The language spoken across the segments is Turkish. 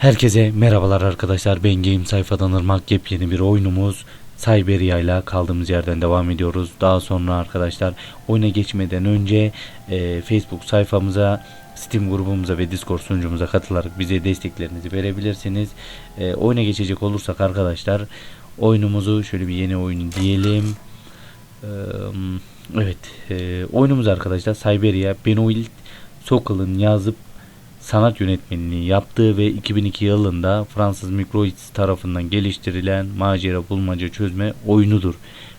Herkese merhabalar arkadaşlar. Ben Game sayfadan ırmak yepyeni bir oyunumuz Cyberia ile kaldığımız yerden devam ediyoruz. Daha sonra arkadaşlar oyuna geçmeden önce e, Facebook sayfamıza Steam grubumuza ve Discord sunucumuza katılarak bize desteklerinizi verebilirsiniz. E, oyuna geçecek olursak arkadaşlar oyunumuzu şöyle bir yeni oyun diyelim. Eee, evet e, oyunumuz arkadaşlar Cyberia Benoit Sokal'ın yazıp sanat yönetmenliği yaptığı ve 2002 yılında Fransız Microids tarafından geliştirilen macera bulmaca çözme oyunudur.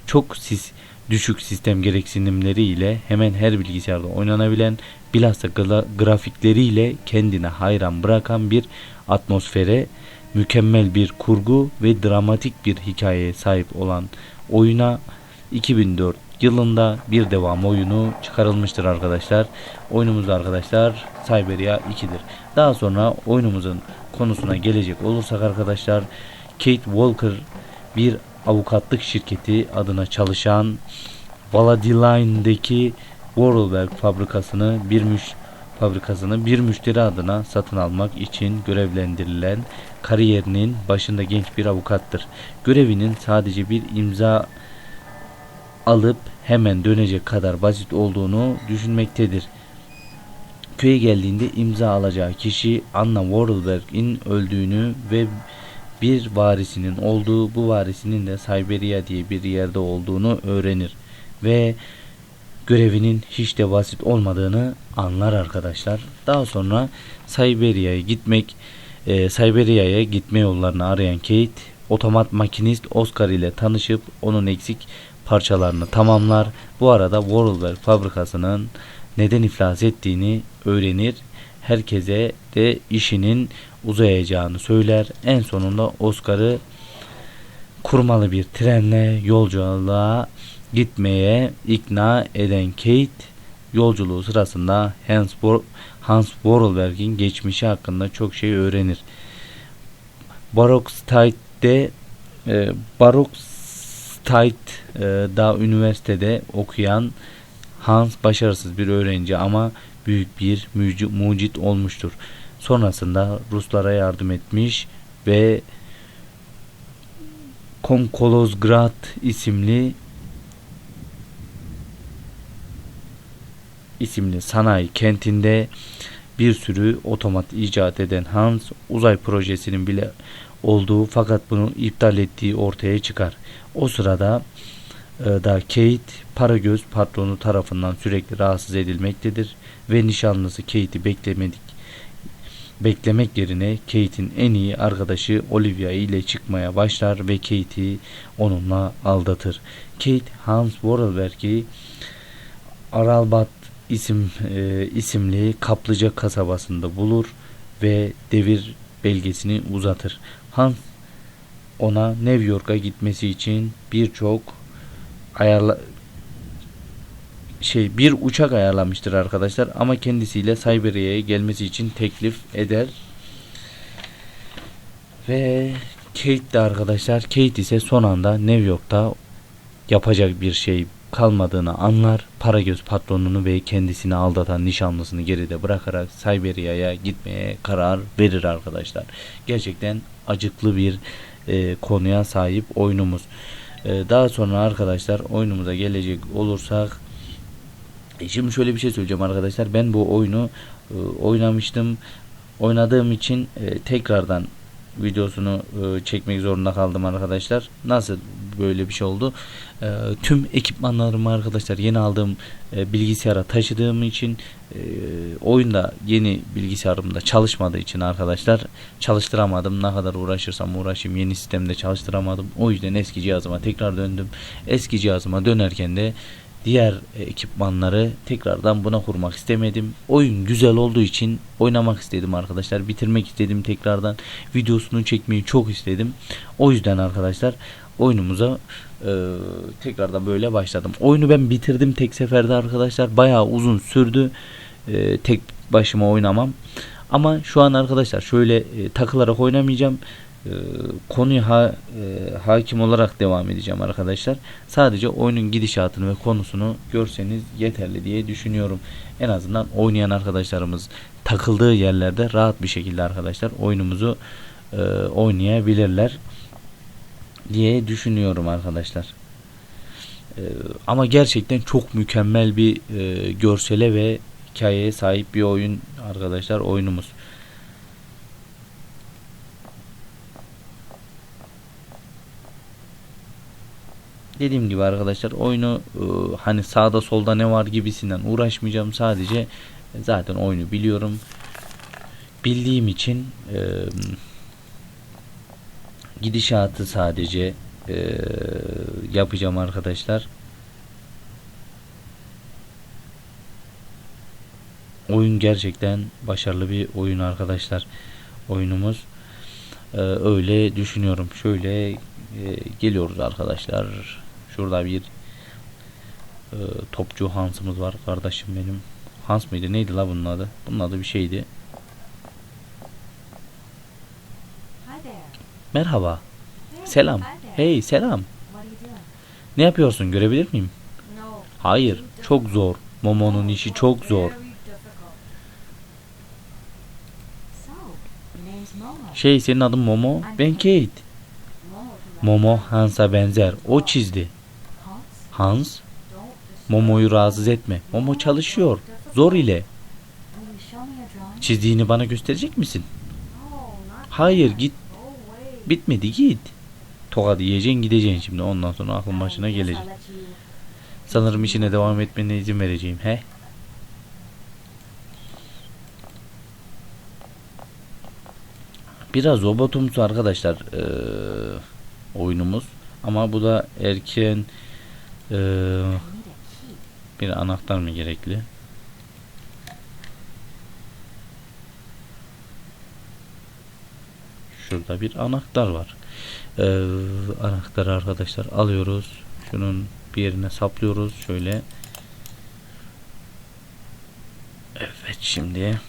Çok sis, düşük sistem gereksinimleri ile hemen her bilgisayarda oynanabilen bilhassa gra- grafikleriyle kendine hayran bırakan bir atmosfere, mükemmel bir kurgu ve dramatik bir hikayeye sahip olan oyuna 2004 yılında bir devam oyunu çıkarılmıştır arkadaşlar. Oyunumuz da arkadaşlar Cyberia 2'dir. Daha sonra oyunumuzun konusuna gelecek olursak arkadaşlar Kate Walker bir avukatlık şirketi adına çalışan Valadine'deki Vorarlberg fabrikasını bir müş fabrikasını bir müşteri adına satın almak için görevlendirilen kariyerinin başında genç bir avukattır. Görevinin sadece bir imza alıp hemen dönecek kadar basit olduğunu düşünmektedir. Köye geldiğinde imza alacağı kişi Anna Vorarlberg'in öldüğünü ve bir varisinin olduğu bu varisinin de Siberia diye bir yerde olduğunu öğrenir ve görevinin hiç de basit olmadığını anlar arkadaşlar. Daha sonra Siberia'ya gitmek e, Siberia'ya gitme yollarını arayan Kate otomat makinist Oscar ile tanışıp onun eksik parçalarını tamamlar. Bu arada Vorarlberg fabrikasının neden iflas ettiğini öğrenir. Herkese de işinin uzayacağını söyler. En sonunda Oscar'ı kurmalı bir trenle yolculuğa gitmeye ikna eden Kate yolculuğu sırasında Hans, Vor Hans Vorarlberg'in geçmişi hakkında çok şey öğrenir. Barokstadt'te e, Barokstadt e, da üniversitede okuyan Hans başarısız bir öğrenci ama büyük bir muci- mucit olmuştur. Sonrasında Ruslara yardım etmiş ve Komkolozgrad isimli isimli sanayi kentinde bir sürü otomat icat eden Hans uzay projesinin bile olduğu fakat bunu iptal ettiği ortaya çıkar. O sırada e, da Kate Paragöz patronu tarafından sürekli rahatsız edilmektedir ve nişanlısı Kate'i beklemedik beklemek yerine Kate'in en iyi arkadaşı Olivia ile çıkmaya başlar ve Kate'i onunla aldatır. Kate Hans Vorarlberg'i Aralbat isim e, isimli kaplıca kasabasında bulur ve devir belgesini uzatır. Hans ona New York'a gitmesi için birçok ayarla şey bir uçak ayarlamıştır arkadaşlar ama kendisiyle Siberia'ya gelmesi için teklif eder. Ve Kate de arkadaşlar Kate ise son anda New York'ta yapacak bir şey kalmadığını anlar. Paragöz patronunu ve kendisini aldatan nişanlısını geride bırakarak Siberia'ya gitmeye karar verir arkadaşlar. Gerçekten acıklı bir e, konuya sahip oyunumuz. E, daha sonra arkadaşlar oyunumuza gelecek olursak e, Şimdi şöyle bir şey söyleyeceğim arkadaşlar. Ben bu oyunu e, oynamıştım. Oynadığım için e, tekrardan videosunu e, çekmek zorunda kaldım arkadaşlar. Nasıl böyle bir şey oldu? E, tüm ekipmanlarımı arkadaşlar yeni aldığım e, bilgisayara taşıdığım için e, oyunda yeni bilgisayarımda çalışmadığı için arkadaşlar çalıştıramadım. Ne kadar uğraşırsam uğraşayım yeni sistemde çalıştıramadım. O yüzden eski cihazıma tekrar döndüm. Eski cihazıma dönerken de diğer e, ekipmanları tekrardan buna kurmak istemedim. Oyun güzel olduğu için oynamak istedim arkadaşlar. Bitirmek istedim tekrardan. Videosunu çekmeyi çok istedim. O yüzden arkadaşlar oyunumuza e, tekrardan böyle başladım. Oyunu ben bitirdim tek seferde arkadaşlar. Bayağı uzun sürdü. E, tek başıma oynamam. Ama şu an arkadaşlar şöyle e, takılarak oynamayacağım. E, konuya ha- e, hakim olarak devam edeceğim arkadaşlar. Sadece oyunun gidişatını ve konusunu görseniz yeterli diye düşünüyorum. En azından oynayan arkadaşlarımız takıldığı yerlerde rahat bir şekilde arkadaşlar oyunumuzu e, oynayabilirler diye düşünüyorum arkadaşlar. E, ama gerçekten çok mükemmel bir e, görsele ve hikayeye sahip bir oyun arkadaşlar oyunumuz. Dediğim gibi arkadaşlar oyunu e, hani sağda solda ne var gibisinden uğraşmayacağım sadece e, zaten oyunu biliyorum bildiğim için e, gidişatı sadece e, yapacağım arkadaşlar. Oyun gerçekten başarılı bir oyun arkadaşlar. Oyunumuz E, öyle düşünüyorum. Şöyle e, geliyoruz arkadaşlar. Şurada bir e, topçu Hans'ımız var. Kardeşim benim. Hans mıydı? Neydi la bunun adı? Bunun adı bir şeydi. Merhaba. Selam. Hey selam. Ne yapıyorsun? Görebilir miyim? Hayır. Çok zor. Momo'nun işi çok zor. Şey senin adın Momo. Ben Kate. Momo Hans'a benzer. O çizdi. Hans. Momo'yu rahatsız etme. Momo çalışıyor. Zor ile. Çizdiğini bana gösterecek misin? Hayır git. Bitmedi git. Tokadı yiyeceksin gideceksin şimdi. Ondan sonra aklın başına gelecek. Sanırım işine devam etmene izin vereceğim. He? Biraz robotumsu arkadaşlar eee, oyunumuz. Ama bu da erken key. bir anahtar mı gerekli? Şurada bir anahtar var. Ee, anahtarı arkadaşlar alıyoruz. Şunun bir yerine saplıyoruz. Şöyle. Evet şimdi.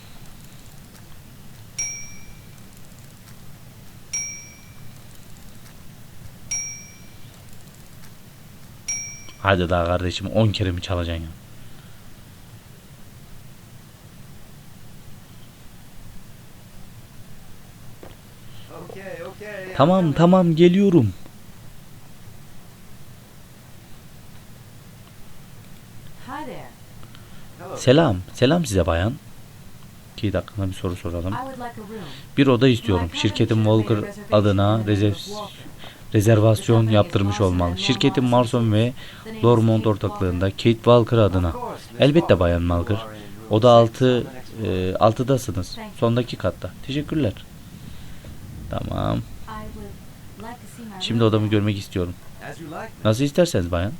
Hadi daha kardeşim 10 kere mi çalacaksın ya? Okay, okay. Tamam tamam geliyorum. Selam. Selam size bayan. İki dakikada bir soru soralım. Bir oda istiyorum. Şirketin Walker adına rezerv rezervasyon yaptırmış olmalı. Şirketin Marson ve Lormont ortaklığında Kate Walker adına. Elbette bayan Walker. Oda 6 e, 6'dasınız. Sondaki katta. Teşekkürler. Tamam. Şimdi odamı görmek istiyorum. Nasıl isterseniz bayan.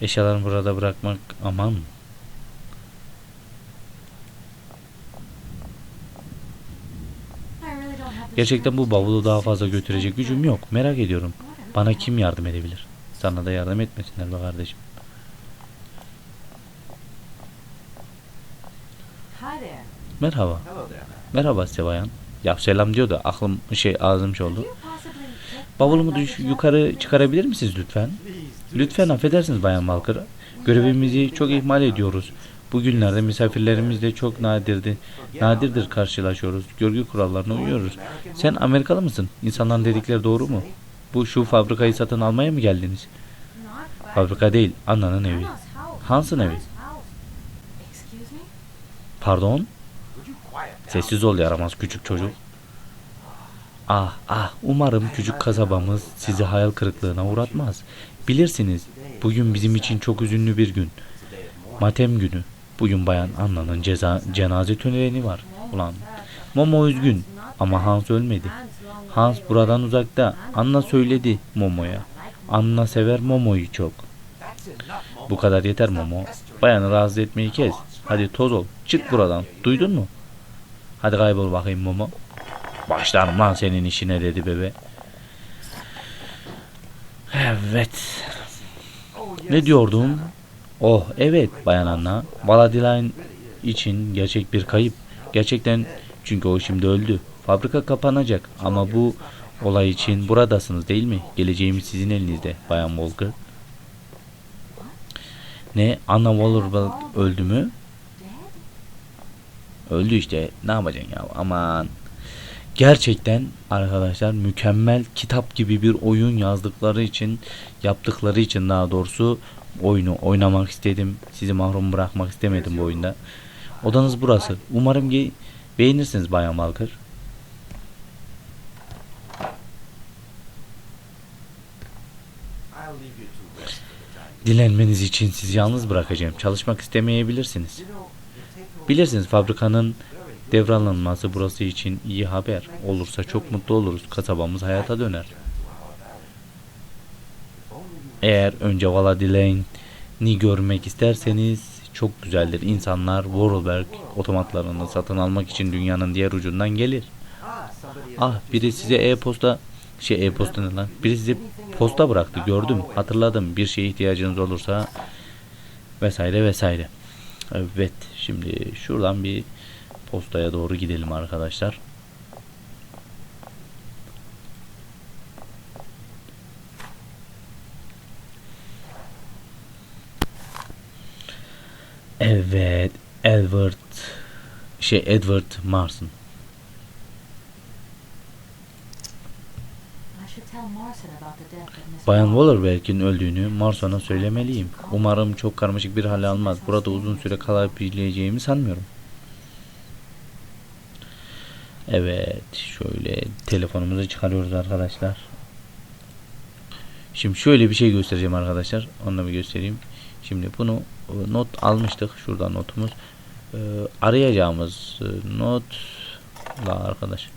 Eşyalarımı burada bırakmak aman. Gerçekten bu bavulu daha fazla götürecek gücüm yok. Merak ediyorum. Bana kim yardım edebilir? Sana da yardım etmesinler be kardeşim. Merhaba. Hello there. Merhaba size bayan. Ya selam diyor da aklım şey ağzım şey oldu. Bavulumu düş, yukarı çıkarabilir misiniz lütfen? Lütfen affedersiniz bayan Walker. Görevimizi çok ihmal ediyoruz. Bugünlerde misafirlerimizle çok nadirdi. Nadirdir karşılaşıyoruz. Görgü kurallarına uyuyoruz. Sen Amerikalı mısın? İnsanların dedikleri doğru mu? Bu şu fabrikayı satın almaya mı geldiniz? Fabrika değil, ananın evi. Hans'ın evi. Pardon? Sessiz ol yaramaz küçük çocuk. Ah ah umarım küçük kasabamız sizi hayal kırıklığına uğratmaz. Bilirsiniz bugün bizim için çok üzünlü bir gün. Matem günü. Bugün bayan Anna'nın ceza, cenaze töreni var. Ulan Momo üzgün ama Hans ölmedi. Hans buradan uzakta. Anna söyledi Momo'ya. Anna sever Momo'yu çok. Bu kadar yeter Momo. Bayanı rahatsız etmeyi kes. Hadi toz ol. Çık buradan. Duydun mu? Hadi kaybol bakayım Momo. Başlarım lan senin işine dedi bebe. Evet. Ne diyordum? Oh evet Bayan Anna. Valadiline için gerçek bir kayıp. Gerçekten çünkü o şimdi öldü. Fabrika kapanacak ama bu olay için buradasınız değil mi? Geleceğimiz sizin elinizde Bayan Walker. Ne? Anna Waller öldü mü? Öldü işte. Ne yapacaksın ya? Aman. Gerçekten arkadaşlar mükemmel kitap gibi bir oyun yazdıkları için yaptıkları için daha doğrusu oyunu oynamak istedim. Sizi mahrum bırakmak istemedim bu oyunda. Odanız burası. Umarım ki beğenirsiniz Bayan Walker. Dilenmeniz için sizi yalnız bırakacağım. Çalışmak istemeyebilirsiniz. Bilirsiniz fabrikanın devralınması burası için iyi haber. Olursa çok mutlu oluruz. Kasabamız hayata döner. Eğer önce Valadilane'i görmek isterseniz çok güzeldir. İnsanlar Vorarlberg otomatlarını satın almak için dünyanın diğer ucundan gelir. Ah, biri size e-posta şey e-posta ne lan? Biri size posta bıraktı gördüm hatırladım. Bir şeye ihtiyacınız olursa vesaire vesaire. Evet şimdi şuradan bir postaya doğru gidelim arkadaşlar. Evet, Edward şey Edward Miss Bayan Waller. Wallerberg'in öldüğünü Marson'a söylemeliyim. Umarım çok karmaşık bir hale almaz. Burada uzun süre kalabileceğimi sanmıyorum. Evet, şöyle telefonumuzu çıkarıyoruz arkadaşlar. Şimdi şöyle bir şey göstereceğim arkadaşlar. Onu da bir göstereyim. Şimdi bunu not almıştık. Şurada notumuz. Ee, arayacağımız e, not la arkadaş.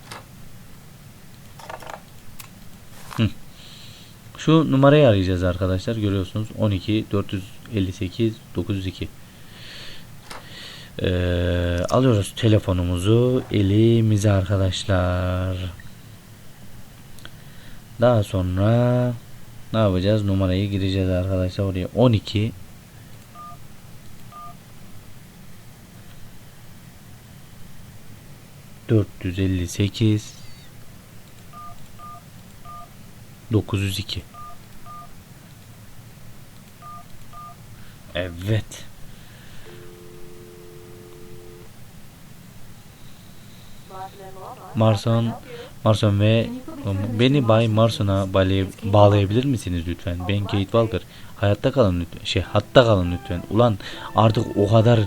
Şu numarayı arayacağız arkadaşlar. Görüyorsunuz 12 458 902. Ee, alıyoruz telefonumuzu elimize arkadaşlar. Daha sonra ne yapacağız? Numarayı gireceğiz arkadaşlar oraya. 12 458 902 Evet. Marson, Marson ve beni Bay Marson'a bağlay- bağlayabilir misiniz lütfen? Ben Kate Walker. Hayatta kalın lütfen. Şey, hatta kalın lütfen. Ulan artık o kadar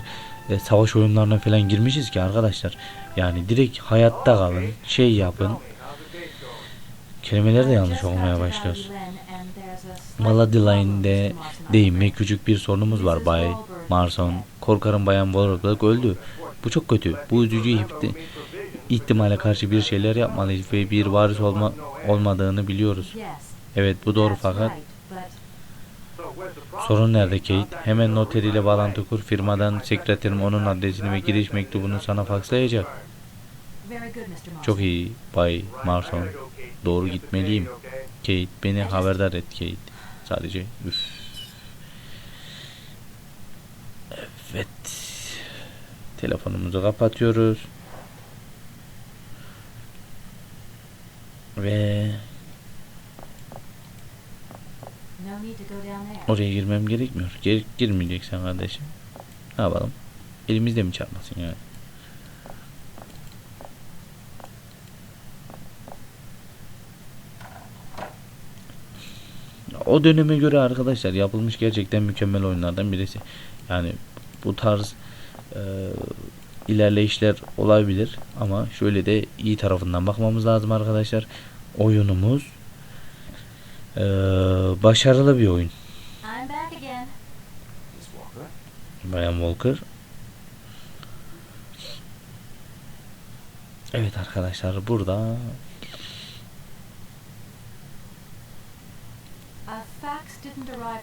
e, savaş oyunlarına falan girmişiz ki arkadaşlar. Yani direkt hayatta kalın. Şey yapın. Kelimeler de yanlış olmaya başlıyoruz. Maladiline'de deyimle küçük bir sorunumuz var Bay Marson. Korkarım Bayan Warlock öldü. Bu çok kötü. Bu üzücü ihti- ihtimale karşı bir şeyler yapmalıyız ve bir varis olma olmadığını biliyoruz. Evet bu doğru fakat sorun nerede Kate? Hemen noteriyle bağlantı kur. Firmadan sekreterim onun adresini ve giriş mektubunu sana fakslayacak. Çok iyi Bay Marson. Doğru gitmeliyim. Kate beni haberdar et Kate. Sadece üf. Evet. Telefonumuzu kapatıyoruz. Ve oraya girmem gerekmiyor. Gir girmeyeceksen kardeşim. Ne yapalım? Elimizde mi çarpmasın yani? O döneme göre arkadaşlar yapılmış gerçekten mükemmel oyunlardan birisi. Yani bu tarz e, ilerleyişler olabilir ama şöyle de iyi tarafından bakmamız lazım arkadaşlar. Oyunumuz e, başarılı bir oyun. I'm back again. Miss Walker. Bayan Walker. Evet arkadaşlar burada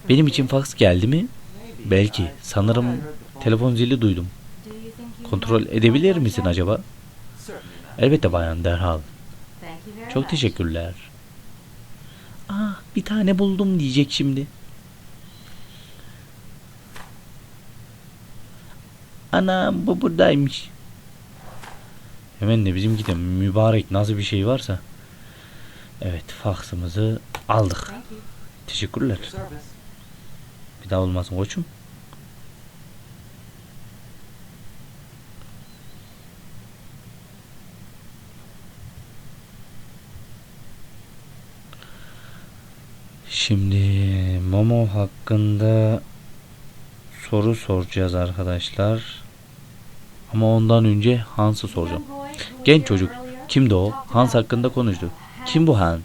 benim için fax geldi mi? Belki. Sanırım telefon zili duydum. Kontrol edebilir misin acaba? Elbette bayan derhal. Çok much. teşekkürler. Bir tane buldum diyecek şimdi. Anam bu buradaymış. Hemen de bizimki de mübarek nasıl bir şey varsa. Evet faksımızı aldık. Teşekkürler. Bir daha olmasın koçum. Şimdi Momo hakkında soru soracağız arkadaşlar. Ama ondan önce Hans'ı soracağım. Genç çocuk. Kimdi o? Hans hakkında konuştu. Kim bu Hans?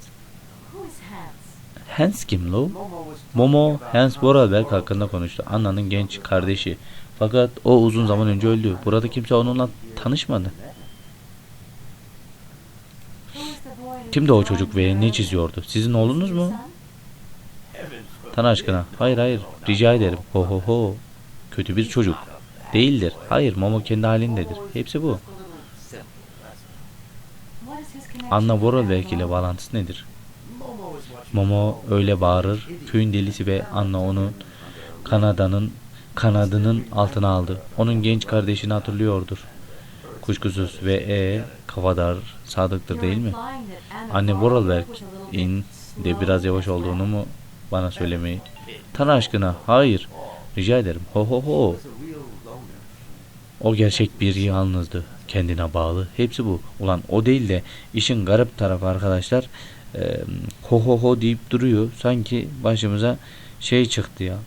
Hans? Kim lo? Momo Hans Vorarlberg hakkında konuştu. Anna'nın genç kardeşi. Fakat o uzun zaman önce öldü. Burada kimse onunla tanışmadı. Kimdi o çocuk ve ne çiziyordu? Sizin oğlunuz mu? Tanrı aşkına. Hayır hayır. Rica ederim. Ho ho ho. Kötü bir çocuk. Değildir. Hayır Momo kendi halindedir. Hepsi bu. Anna Vorarlberg ile bağlantısı nedir? Momo öyle bağırır. Köyün delisi ve Anna onu Kanada'nın kanadının altına aldı. Onun genç kardeşini hatırlıyordur. Kuşkusuz ve e kafadar sadıktır değil mi? Anne Vorarlberg'in de biraz yavaş olduğunu mu bana söylemeyi? Tanrı aşkına hayır. Rica ederim. Ho ho ho. O gerçek bir yalnızdı. Kendine bağlı. Hepsi bu. Ulan o değil de işin garip tarafı arkadaşlar. eee, ho ho ho deyip duruyor. Sanki başımıza şey çıktı ya.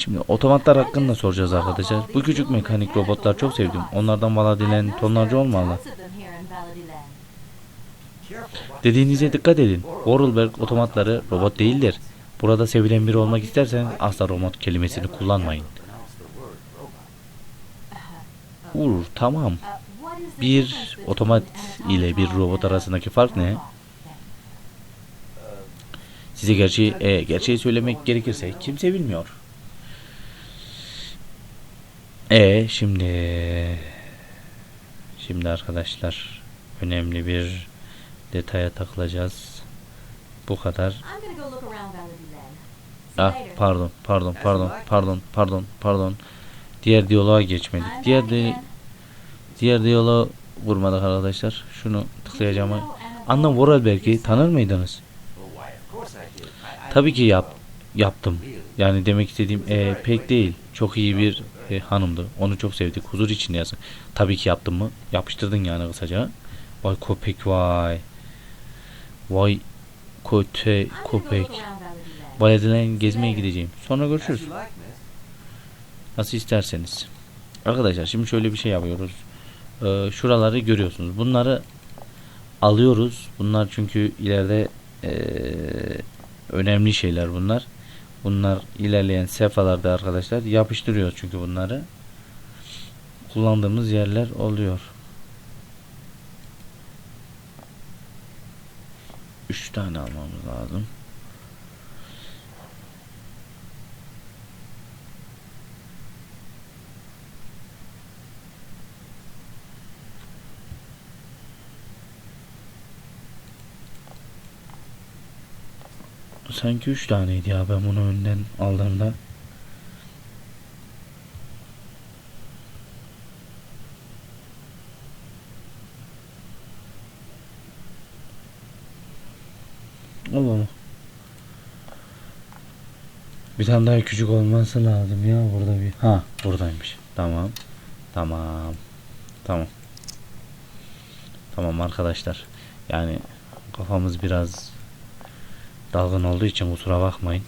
Şimdi otomatlar hakkında soracağız arkadaşlar. Bu küçük mekanik robotlar çok sevdim. Onlardan bana dilen tonlarca olmalı. Dediğinize dikkat edin. Vorarlberg otomatları robot değildir. Burada sevilen biri olmak istersen asla robot kelimesini kullanmayın. pronounce the word robot. Ur tamam. Bir otomat ile bir robot arasındaki fark ne? Size gerçeği, e, gerçeği söylemek gerekirse kimse bilmiyor. E şimdi şimdi arkadaşlar önemli bir detaya takılacağız. Bu kadar. Ah pardon pardon pardon pardon pardon pardon. Diğer diyaloğa geçmedik. Diğer di diğer diyaloğa vurmadık arkadaşlar. Şunu tıklayacağım. Anna Vorarlberg'i tanır mıydınız? Tabii ki yap yaptım. Yani demek istediğim e, pek değil. Çok iyi bir e, hanımdı. Onu çok sevdik. Huzur içinde yazın. Tabii ki yaptım mı? Yapıştırdın yani kısaca. Vay köpek vay. Vay köte köpek. Valedilen gezmeye gideceğim. Sonra görüşürüz. Nasıl isterseniz. Arkadaşlar şimdi şöyle bir şey yapıyoruz. Ee, şuraları görüyorsunuz. Bunları alıyoruz. Bunlar çünkü ileride ee, önemli şeyler bunlar. Bunlar ilerleyen sefhalarda arkadaşlar yapıştırıyoruz çünkü bunları. Kullandığımız yerler oluyor. 3 tane almamız lazım. Sanki 3 taneydi ya ben bunu önden aldığımda. Allah Allah. Bir tane daha küçük olması lazım ya burada bir. Ha buradaymış. Tamam. Tamam. Tamam. Tamam arkadaşlar. Yani kafamız biraz dalgın olduğu için kusura bakmayın.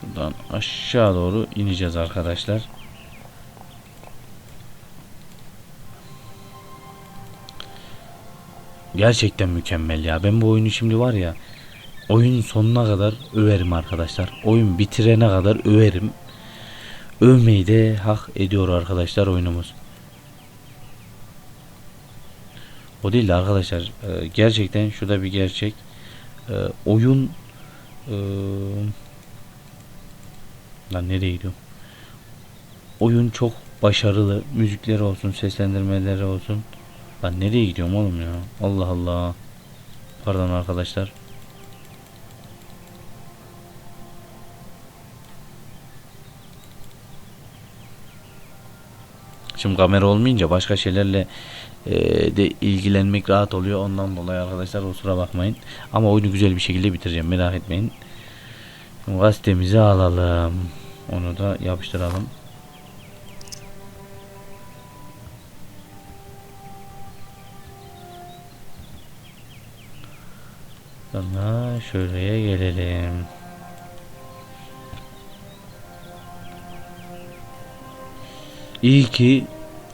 Şuradan aşağı doğru ineceğiz arkadaşlar. Gerçekten mükemmel ya. Ben bu oyunu şimdi var ya oyun sonuna kadar överim arkadaşlar. Oyun bitirene kadar överim. Övmeyi de hak ediyor arkadaşlar oyunumuz. O değil de arkadaşlar e, gerçekten şurada bir gerçek E, oyun e, lan nereye gidiyorum oyun çok başarılı müzikleri olsun seslendirmeleri olsun Lan nereye gidiyorum oğlum ya? Allah Allah. Pardon arkadaşlar. Şimdi kamera olmayınca başka şeylerle de ilgilenmek rahat oluyor. Ondan dolayı arkadaşlar kusura bakmayın. Ama oyunu güzel bir şekilde bitireceğim. Merak etmeyin. Gazetemizi alalım. Onu da yapıştıralım. Sonra şuraya gelelim. İyi ki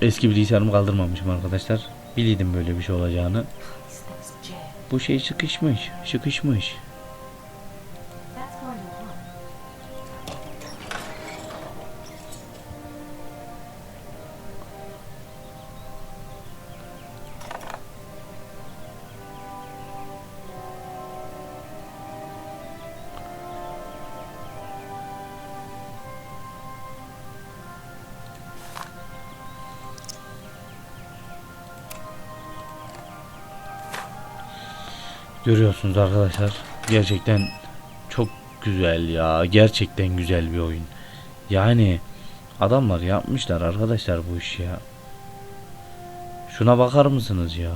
eski bilgisayarımı kaldırmamışım arkadaşlar. Biliydim böyle bir şey olacağını. Bu şey sıkışmış, sıkışmış. Görüyorsunuz arkadaşlar. Gerçekten çok güzel ya. Gerçekten güzel bir oyun. Yani adamlar yapmışlar arkadaşlar bu işi ya. Şuna bakar mısınız ya?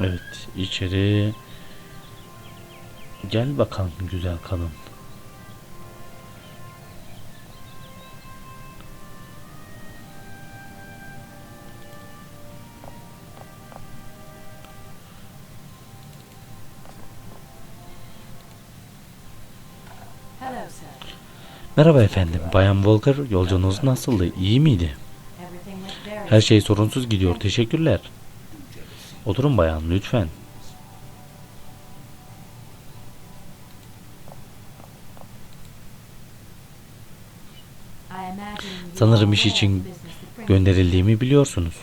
Evet içeri Gel bakalım güzel kadın. Merhaba efendim. Bayan Walker yolculuğunuz nasıldı? İyi miydi? Her şey sorunsuz gidiyor. Teşekkürler. Oturun bayan lütfen. Sanırım iş için Gönderildiğimi biliyorsunuz.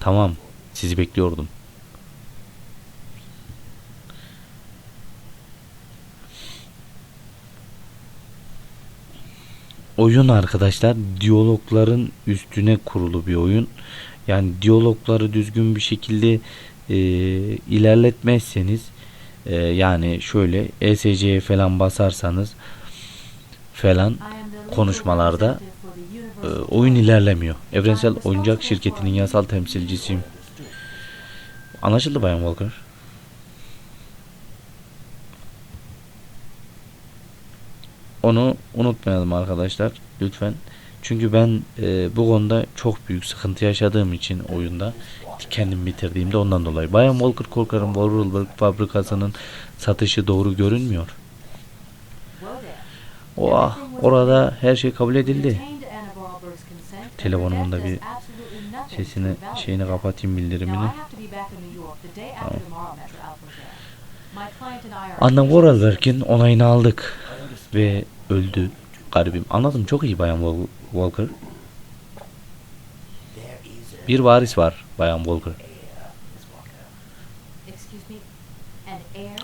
Tamam. Sizi bekliyordum. Oyun arkadaşlar diyalogların üstüne kurulu bir oyun. Yani diyalogları düzgün bir şekilde e, ilerletmezseniz e, yani şöyle ESC'ye falan basarsanız falan konuşmalarda e, Universal oyun ilerlemiyor. Evrensel Oyuncak Şirketi'nin yasal temsilcisiyim. Anlaşıldı Bayan Walker. Onu unutmayalım arkadaşlar lütfen. Çünkü ben e, bu konuda çok büyük sıkıntı yaşadığım için oyunda kendim bitirdiğimde ondan dolayı. Bayan Walker korkarım Warburg fabrikasının satışı doğru görünmüyor. Whoa there. O ah, orada her şey kabul edildi. Telefonumun da bir Sesini şeyini kapatayım bildirimini. Anna officially Vorarlberg'in onayını aldık ve öldü. Garibim. Anladım çok iyi Bayan Wal- Walker. Bir varis var Bayan Walker.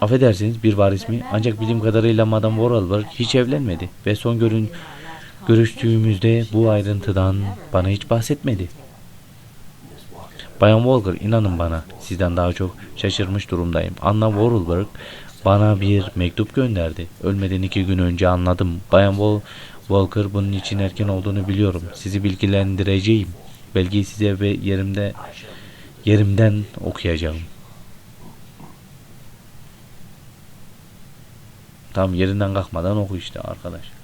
Affedersiniz bir varis mi? Ancak bildiğim kadarıyla Madame Vorarlberg hiç evlenmedi ve son görün görüştüğümüzde bu ayrıntıdan bana hiç bahsetmedi. Bayan Walker inanın bana sizden daha çok şaşırmış durumdayım. Anna Vorarlberg bana bir mektup gönderdi. Ölmeden iki gün önce anladım. Bayan Wal Walker bunun için erken olduğunu biliyorum. Sizi bilgilendireceğim. Belgeyi size ve yerimde yerimden okuyacağım. Tam yerinden kalkmadan oku işte arkadaş.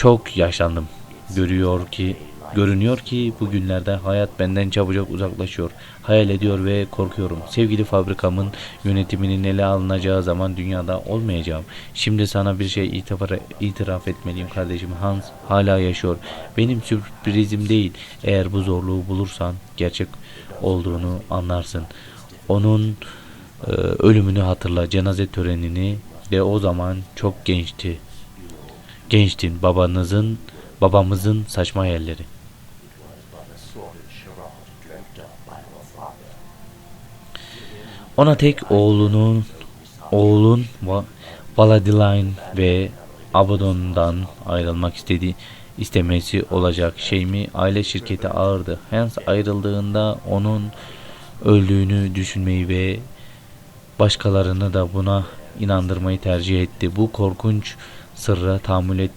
Çok yaşlandım. Görüyor ki görünüyor ki bugünlerde hayat benden çabucak uzaklaşıyor. Hayal ediyor ve korkuyorum. Sevgili fabrikamın yönetiminin ele alınacağı zaman dünyada olmayacağım. Şimdi sana bir şey itiraf, etmeliyim kardeşim. Hans hala yaşıyor. Benim sürprizim değil. Eğer bu zorluğu bulursan gerçek olduğunu anlarsın. Onun e, ölümünü hatırla. Cenaze törenini ve o zaman çok gençti. Gençtin babanızın babamızın saçma charade. Ona tek oğlunun oğlun Va- Valadiline ve Abaddon'dan ayrılmak istediği istemesi olacak şey mi? Aile şirketi ağırdı. Hans ayrıldığında onun öldüğünü düşünmeyi ve başkalarını da buna inandırmayı tercih etti. Bu korkunç sırra tahammül et-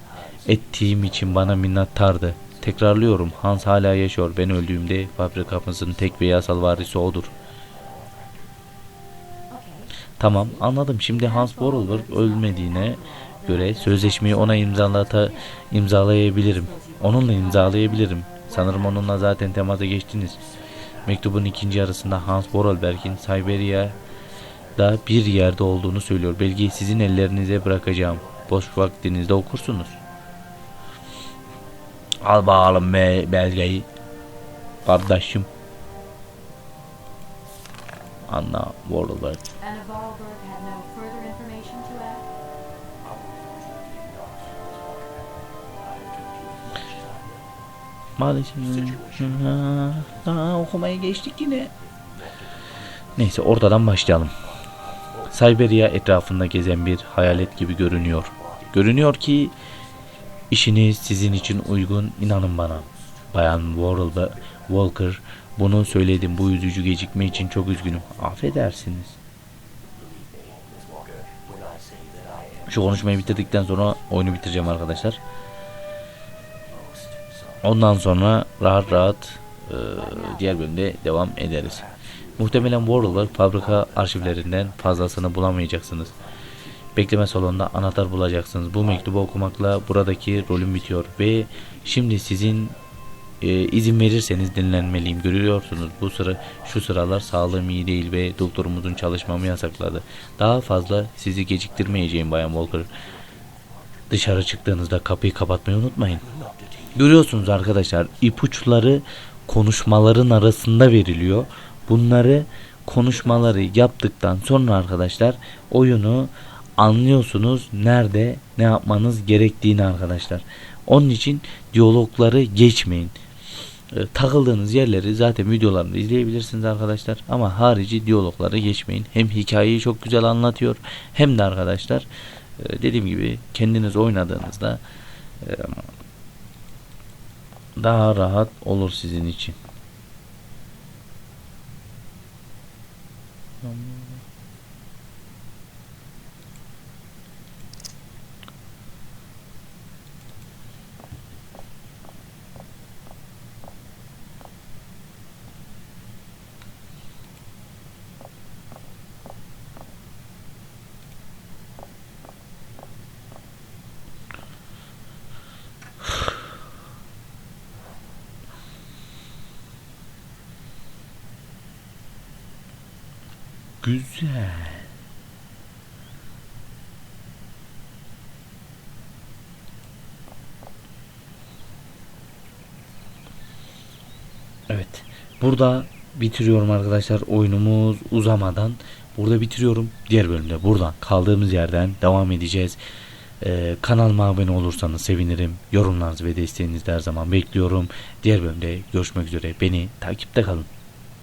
ettiğim için bana minnettardı. Tekrarlıyorum Hans hala yaşıyor. Ben öldüğümde fabrikamızın tek ve yasal varisi odur. Tamam anladım. Şimdi Hans Vorarlberg ölmediğine göre sözleşmeyi ona imzalata imzalayabilirim. Onunla imzalayabilirim. Sanırım onunla zaten temasa geçtiniz. Mektubun ikinci yarısında Hans Vorarlberg'in Siberia'da bir yerde olduğunu söylüyor. Belgeyi sizin ellerinize bırakacağım. Boş vaktinizde okursunuz. Al bakalım be belgeyi. Kardeşim. Anna add? Maalesef. Aa, okumaya geçtik yine. Neyse oradan başlayalım. Siberia etrafında gezen bir hayalet gibi görünüyor. Görünüyor ki işiniz sizin için uygun inanın bana. Bayan Worrell Walker bunu söyledim bu üzücü gecikme için çok üzgünüm. Affedersiniz. Şu konuşmayı bitirdikten sonra oyunu bitireceğim arkadaşlar. Ondan sonra rahat rahat e, diğer bölümde devam ederiz. Muhtemelen Warhol fabrika arşivlerinden fazlasını bulamayacaksınız. Bekleme salonunda anahtar bulacaksınız. Bu mektubu okumakla buradaki rolüm bitiyor ve şimdi sizin e, izin verirseniz dinlenmeliyim. Görüyorsunuz bu sıra şu sıralar sağlığım iyi değil ve doktorumuzun çalışmamı yasakladı. Daha fazla sizi geciktirmeyeceğim Bayan Walker. Dışarı çıktığınızda kapıyı kapatmayı unutmayın. Görüyorsunuz arkadaşlar ipuçları konuşmaların arasında veriliyor. Bunları konuşmaları yaptıktan sonra arkadaşlar oyunu anlıyorsunuz nerede ne yapmanız gerektiğini arkadaşlar. Onun için diyalogları geçmeyin. E, takıldığınız yerleri zaten videolarında izleyebilirsiniz arkadaşlar. Ama harici diyalogları geçmeyin. Hem hikayeyi çok güzel anlatıyor hem de arkadaşlar e, dediğim gibi kendiniz oynadığınızda e, daha rahat olur sizin için. Güzel. Evet. Burada bitiriyorum arkadaşlar oyunumuz uzamadan. Burada bitiriyorum. Diğer bölümde buradan kaldığımız yerden devam edeceğiz. Ee, kanalıma abone olursanız sevinirim. Yorumlarınızı ve desteğinizi de her zaman bekliyorum. Diğer bölümde görüşmek üzere. Beni takipte kalın.